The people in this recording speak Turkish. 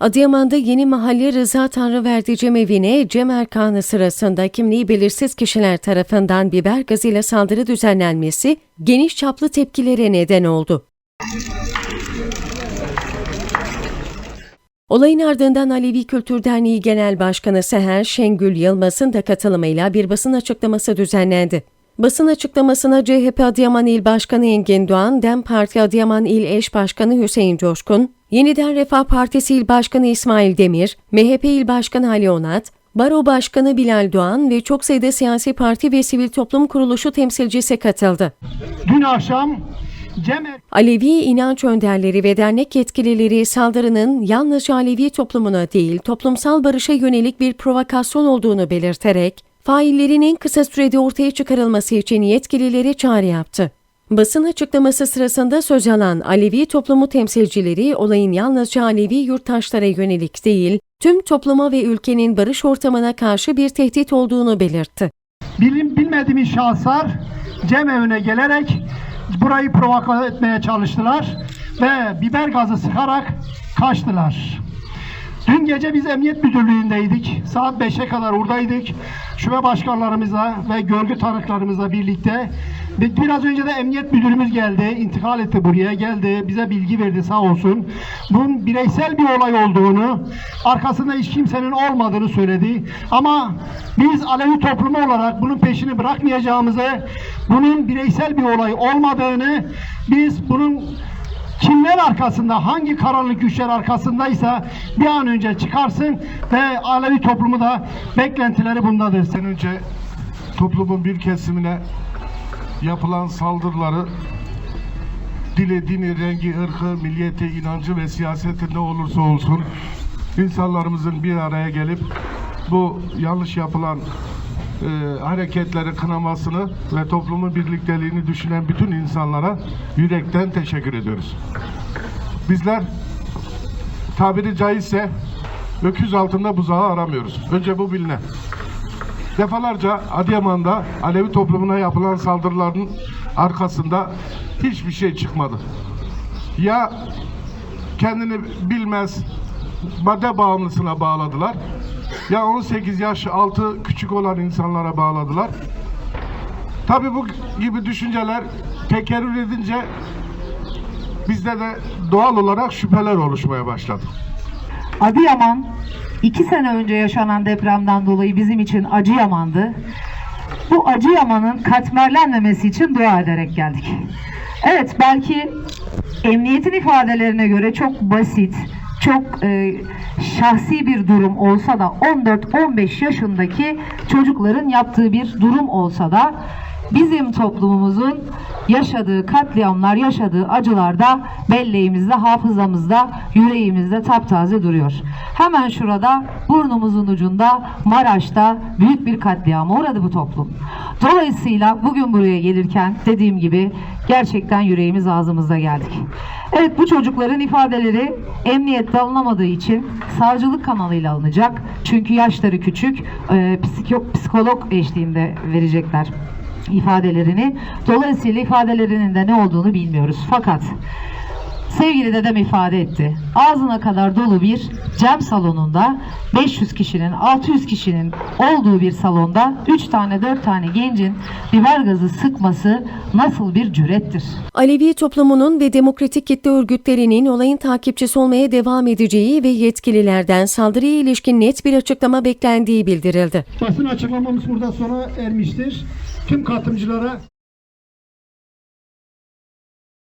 Adıyaman'da Yeni Mahalle Rıza Tanrıverdi Cemevi'ne Cem Erkanı sırasında kimliği belirsiz kişiler tarafından biber gazıyla saldırı düzenlenmesi geniş çaplı tepkilere neden oldu. Olayın ardından Alevi Kültür Derneği Genel Başkanı Seher Şengül Yılmaz'ın da katılımıyla bir basın açıklaması düzenlendi. Basın açıklamasına CHP Adıyaman İl Başkanı Engin Doğan, DEM Parti Adıyaman İl Eş Başkanı Hüseyin Coşkun, Yeniden Refah Partisi İl Başkanı İsmail Demir, MHP İl Başkanı Ali Onat, Baro Başkanı Bilal Doğan ve çok sayıda siyasi parti ve sivil toplum kuruluşu temsilcisi katıldı. Dün akşam Cem Er- Alevi inanç önderleri ve dernek yetkilileri saldırının yalnızca Alevi toplumuna değil toplumsal barışa yönelik bir provokasyon olduğunu belirterek faillerin en kısa sürede ortaya çıkarılması için yetkililere çağrı yaptı. Basın açıklaması sırasında söz alan Alevi toplumu temsilcileri olayın yalnızca Alevi yurttaşlara yönelik değil, tüm topluma ve ülkenin barış ortamına karşı bir tehdit olduğunu belirtti. bilim bilmediğimiz şahıslar Cem evine gelerek burayı provoke etmeye çalıştılar ve biber gazı sıkarak kaçtılar. Dün gece biz emniyet müdürlüğündeydik. Saat 5'e kadar oradaydık. Şube başkanlarımızla ve görgü tanıklarımızla birlikte. Bi- Biraz önce de emniyet müdürümüz geldi. intikal etti buraya. Geldi. Bize bilgi verdi sağ olsun. Bunun bireysel bir olay olduğunu, arkasında hiç kimsenin olmadığını söyledi. Ama biz Alevi toplumu olarak bunun peşini bırakmayacağımızı, bunun bireysel bir olay olmadığını, biz bunun kimler arkasında, hangi karanlık güçler arkasındaysa bir an önce çıkarsın ve Alevi toplumu da beklentileri bundadır. Sen önce toplumun bir kesimine yapılan saldırıları dili, dini, rengi, ırkı, milliyeti, inancı ve siyaseti ne olursa olsun insanlarımızın bir araya gelip bu yanlış yapılan e, hareketleri kınamasını ve toplumun birlikteliğini düşünen bütün insanlara yürekten teşekkür ediyoruz. Bizler tabiri caizse öküz altında buzağı aramıyoruz. Önce bu bilinen. Defalarca Adıyaman'da Alevi toplumuna yapılan saldırıların arkasında hiçbir şey çıkmadı. Ya kendini bilmez madde bağımlısına bağladılar ya 18 yaş altı küçük olan insanlara bağladılar. Tabii bu gibi düşünceler tekerrür edince bizde de doğal olarak şüpheler oluşmaya başladı. Adıyaman iki sene önce yaşanan depremden dolayı bizim için Acıyaman'dı. Bu Acıyaman'ın katmerlenmemesi için dua ederek geldik. Evet belki emniyetin ifadelerine göre çok basit, çok e, şahsi bir durum olsa da 14-15 yaşındaki çocukların yaptığı bir durum olsa da bizim toplumumuzun yaşadığı katliamlar, yaşadığı acılar da belleğimizde, hafızamızda, yüreğimizde taptaze duruyor. Hemen şurada burnumuzun ucunda Maraş'ta büyük bir katliama uğradı bu toplum. Dolayısıyla bugün buraya gelirken dediğim gibi gerçekten yüreğimiz ağzımızda geldik. Evet bu çocukların ifadeleri emniyette alınamadığı için savcılık kanalıyla alınacak. Çünkü yaşları küçük, e, psiko- psikolog eşliğinde verecekler ifadelerini. Dolayısıyla ifadelerinin de ne olduğunu bilmiyoruz. Fakat sevgili dedem ifade etti. Ağzına kadar dolu bir cem salonunda 500 kişinin 600 kişinin olduğu bir salonda 3 tane 4 tane gencin biber gazı sıkması nasıl bir cürettir? Alevi toplumunun ve demokratik kitle örgütlerinin olayın takipçisi olmaya devam edeceği ve yetkililerden saldırıya ilişkin net bir açıklama beklendiği bildirildi. Basın açıklamamız burada sona ermiştir. Tüm katılımcılara